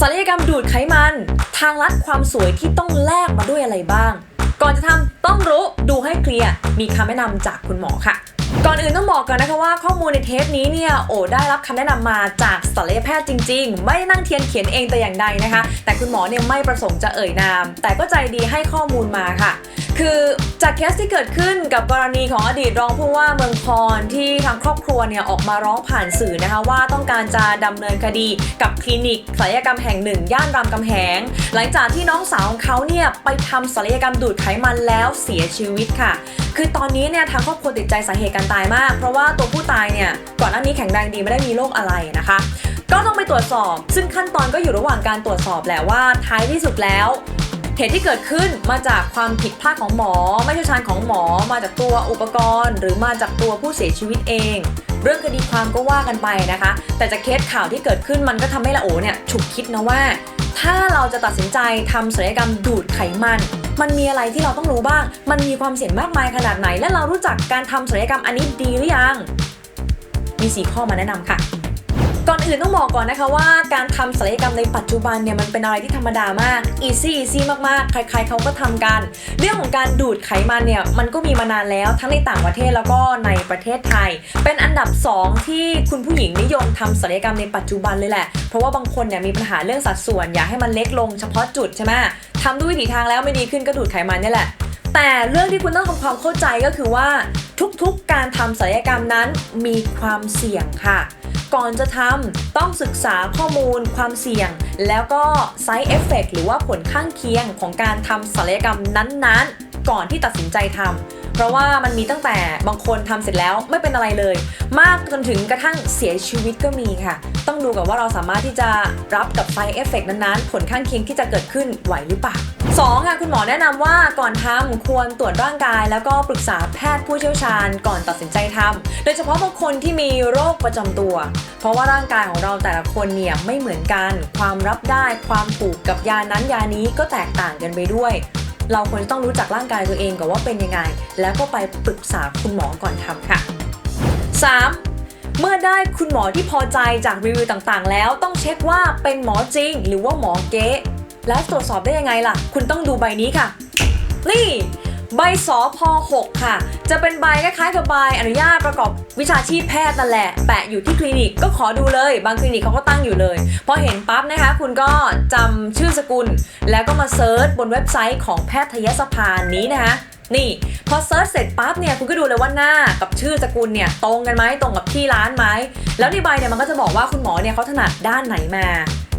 ศัลยกรรมดูดไขมัน ทางลัดความสวยที่ต้องแลกมาด้วยอะไรบ้าง ก่อนจะทำต้องรู้ดูให้เคลียร์มีคำแนะนำจากคุณหมอค่ะก่อนอื่นต้องบอกก่อนนะคะว่าข้อมูลในเทปนี้เนี่ยโอ้ได้รับคำแนะนำมาจากศัลยแพทย์จริง ๆ ไม่ได้นั่งเทียนเขียนเองแต่อย่างใดนะคะ แต่คุณหมอเนี่ยไม่ประสงค์จะเอ่ยนาม แต่ก็ใจดีให้ข้อมูลมาค่ะ คือจากเคสที่เกิดขึ้นกับกรณีของอดีตรองผู้ว่าเมืองพรที่ทางครอบครัวเนี่ยออกมาร้องผ่านสื่อนะคะว่าต้องการจะดำเนินคดีกับคลินิกศัลยกรรมแห่งหนึ่ง ย่านรามคำแหง หลังจากที่น้องสาวของเขาเนี่ยไปทำศัลยกรรมดูดไขมันแล้วเสียชีวิตค่ะ คือตอนนี้เนี่ยทางครอบครัวติดใจสาเหตุการตายมาก เพราะว่าตัวผู้ตายเนี่ยก่อนหน้านี้แข็งแรงดีไม่ได้มีโรคอะไรนะคะก็ต้องไปตรวจสอบ ซึ่งขั้นตอนก็อยู่ระหว่างการตรวจสอบแหละว่าท้ายที่สุดแล้ว เหตุที่เกิดขึ้นมาจากความผิดพลาดของหมอ ไม่เชี่ยวชาญของหมอ มาจากตัวอุปกรณ์ หรือมาจากตัวผู้เสียชีวิตเอง เรื่องคดีความก็ว่ากันไปนะคะ แต่จากเคสข่าวที่เกิดขึ้นมันก็ทำให้ละโอเนี่ยฉุกคิดนะว่า ถ้าเราจะตัดสินใจทำศัลยกรรมดูดไขมันมันมีอะไรที่เราต้องรู้บ้าง มันมีความเสี่ยงมากมายขนาดไหน และเรารู้จักการทำศัลยกรรมอันนี้ดีหรือยัง มีสีข้อมาแนะนำค่ะ ก่อนอื่นต้องบอกก่อนนะคะว่าการทำศัลยกรรมในปัจจุบันเนี่ยมันเป็นอะไรที่ธรรมดามาก easy easy มากๆ ใครๆเขาก็ทำกัน เรื่องของการดูดไขมันเนี่ยมันก็มีมานานแล้วทั้งในต่างประเทศแล้วก็ในประเทศไทย เป็นอันดับ 2 ที่คุณผู้หญิงนิยมทำศัลยกรรมในปัจจุบันเลยแหละ เพราะว่าบางคนเนี่ยมีปัญหาเรื่องสัดส่วน อยากให้มันเล็กลงเฉพาะจุดใช่ไหมทำด้วยวิถีทางแล้วไม่ดีขึ้นก็ดูดไขมันนี่แหละ แต่เรื่องที่คุณต้องทำความเข้าใจก็คือว่าทุกๆการทำศัลยกรรมนั้นมีความเสี่ยงค่ะ ก่อนจะทำต้องศึกษาข้อมูลความเสี่ยง แล้วก็ side effect หรือว่าผลข้างเคียงของการทำศัลยกรรมนั้นๆ ก่อนที่ตัดสินใจทำ เพราะว่ามันมีตั้งแต่บางคนทำเสร็จแล้วไม่เป็นอะไรเลย มากจนถึงกระทั่งเสียชีวิตก็มีค่ะ ต้องดูกับว่าเราสามารถที่จะรับกับ side effect นั้นๆ ผลข้างเคียงที่จะเกิดขึ้นไหวหรือเปล่าสองค่ะคุณหมอแนะนำว่าก่อนทำควรตรวจร่างกาย แล้วก็ปรึกษาแพทย์ผู้เชี่ยวชาญก่อนตัดสินใจทำโดยเฉพาะบางคนที่มีโรคประจำตัว เพราะว่าร่างกายของเราแต่ละคนเนี่ยไม่เหมือนกัน ความรับได้ความผูกกับยานั้นยานี้ก็แตกต่างกันไปด้วย เราควรจะต้องรู้จักร่างกายตัวเองก่อนว่าเป็นยังไง แล้วก็ไปปรึกษาคุณหมอก่อนทำค่ะ 3. เมื่อได้คุณหมอที่พอใจจากรีวิวต่างๆ แล้วต้องเช็คว่าเป็นหมอจริง หรือว่าหมอเก๊แล้วตรวจสอบได้ยังไงล่ะ คุณต้องดูใบนี้ค่ะ นี่ ใบสอพ6ค่ะ จะเป็นใบคล้ายๆกับใบอนุญาตประกอบวิชาชีพแพทย์นั่นแหละ แปะอยู่ที่คลินิกก็ขอดูเลย บางคลินิกเขาก็ตั้งอยู่เลย พอเห็นปั๊บนะคะ คุณก็จำชื่อสกุล แล้วก็มาเซิร์ชบนเว็บไซต์ของแพทยสภานี้นะคะนี่ พอเซิร์ชเสร็จปั๊บเนี่ยคุณก็ดูเลยว่าหน้ากับชื่อสกุลเนี่ยตรงกันไหมตรงกับที่ร้านไหมแล้วในใบเนี่ยมันก็จะบอกว่าคุณหมอเนี่ยเขาถนัดด้านไหนมา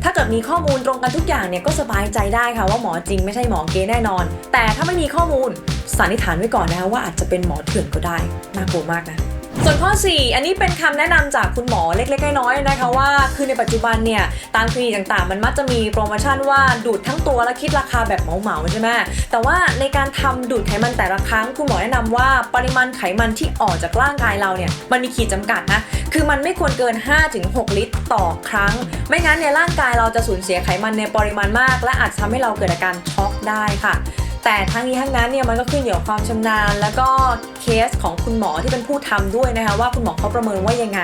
ถ้าเกิดมีข้อมูลตรงกันทุกอย่างเนี่ยก็สบายใจได้ค่ะว่าหมอจริงไม่ใช่หมอเก๊แน่นอน แต่ถ้าไม่มีข้อมูล สันนิษฐานไว้ก่อนนะคะว่าอาจจะเป็นหมอเถื่อนก็ได้น่ากลัวมากนะส่วนข้อ 4 อันนี้เป็นคำแนะนำจากคุณหมอเล็กๆน้อยๆนะคะว่า คือในปัจจุบันเนี่ยตามคลินิกต่างๆ มันมักจะมีโปรโมชั่นว่าดูดทั้งตัวและคิดราคาแบบเหมาๆใช่ไหมแต่ว่าในการทำดูดไขมันแต่ละครั้งคุณหมอแนะนำว่าปริมาณไขมันที่ออกจากร่างกายเราเนี่ยมันมีขีดจำกัดนะคือมันไม่ควรเกิน 5-6 ลิตรต่อครั้ง ไม่งั้นในยร่างกายเราจะสูญเสียไขมันในปริมาณมาก และอาจจะทำให้เราเกิดอาการช็อกได้ค่ะ แต่ทั้งนี้ทั้งนั้นเนี่ยมันก็ขึ้นอยู่กับความชำนาญ แล้วก็เคสของคุณหมอที่เป็นผู้ทำด้วยนะคะว่าคุณหมอเขาประเมินว่ายังไง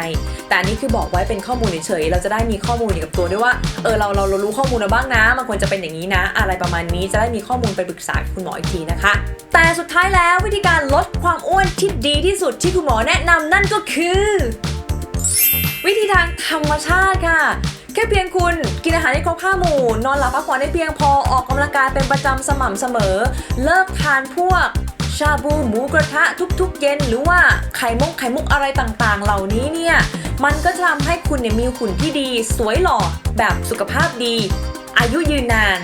แต่อันนี้คือบอกไว้เป็นข้อมูลเฉยๆเราจะได้มีข้อมูลอยู่กับตัวด้วยว่าเออเราเรารู้ข้อมูลมาบ้างนะมันควรจะเป็นอย่างนี้นะ อะไรประมาณนี้จะได้มีข้อมูลไปปรึกษาคุณหมออีกทีนะคะ แต่สุดท้ายแล้ววิธีการลดความอ้วนที่ดีที่สุดที่คุณหมอแนะนำนั่นก็คือ วิธีทางธรรมชาติค่ะ ค่เพียงคุณกินอาหารให้ครบห้าหมู่ นอนหลับพักผ่อนให้เพียงพอออกกำลังกายเป็นประจำสม่ำเสมอ เลิกทานพวกชาบูหมูกระทะทุกๆ เย็น หรือว่าไข่มุกไข่มุกอะไรต่างๆ เหล่านี้เนี่ยมันก็จะทำให้คุณเนี่ยมีหุ่นที่ดี สวยหล่อแบบสุขภาพดี อายุยืนนาน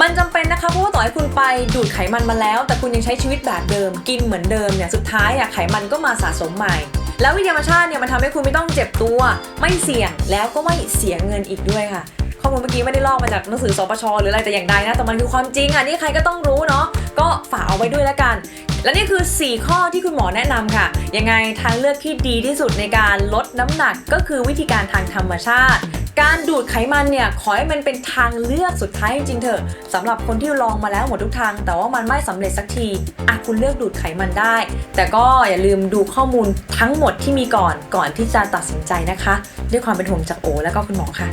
มันจำเป็นนะคะเพราะว่าต่อให้คุณไปดูดไขมันมาแล้ว แต่คุณยังใช้ชีวิตแบบเดิม กินเหมือนเดิมเนี่ยสุดท้ายอะไขมันก็มาสะสมใหม่ แล้ววิธีธรรมชาติเนี่ยมันทำให้คุณไม่ต้องเจ็บตัว ไม่เสี่ยงแล้วก็ไม่เสียเงินอีกด้วยค่ะข้อมูลเมื่อกี้ไม่ได้ลอกมาจากหนังสือสปชหรืออะไรแต่อย่างใดนะแต่มันคือความจริงอะนี่ใครก็ต้องรู้เนาะก็ฝากเอาไว้ด้วยแล้วกัน และนี่คือ 4 ข้อที่คุณหมอแนะนำค่ะ ยังไงทางเลือกที่ดีที่สุดในการลดน้ำหนักก็คือวิธีการทางธรรมชาติ การดูดไขมันเนี่ยขอให้มันเป็นทางเลือกสุดท้ายจริงๆเถอะสำหรับคนที่ลองมาแล้วหมดทุกทาง แต่ว่ามันไม่สำเร็จสักทีอะคุณเลือกดูดไขมันได้ แต่ก็อย่าลืมดูข้อมูลทั้งหมดที่มีก่อนก่อนที่จะตัดสินใจนะคะ ด้วยความเป็นห่วงจากโอ และก็คุณหมอค่ะ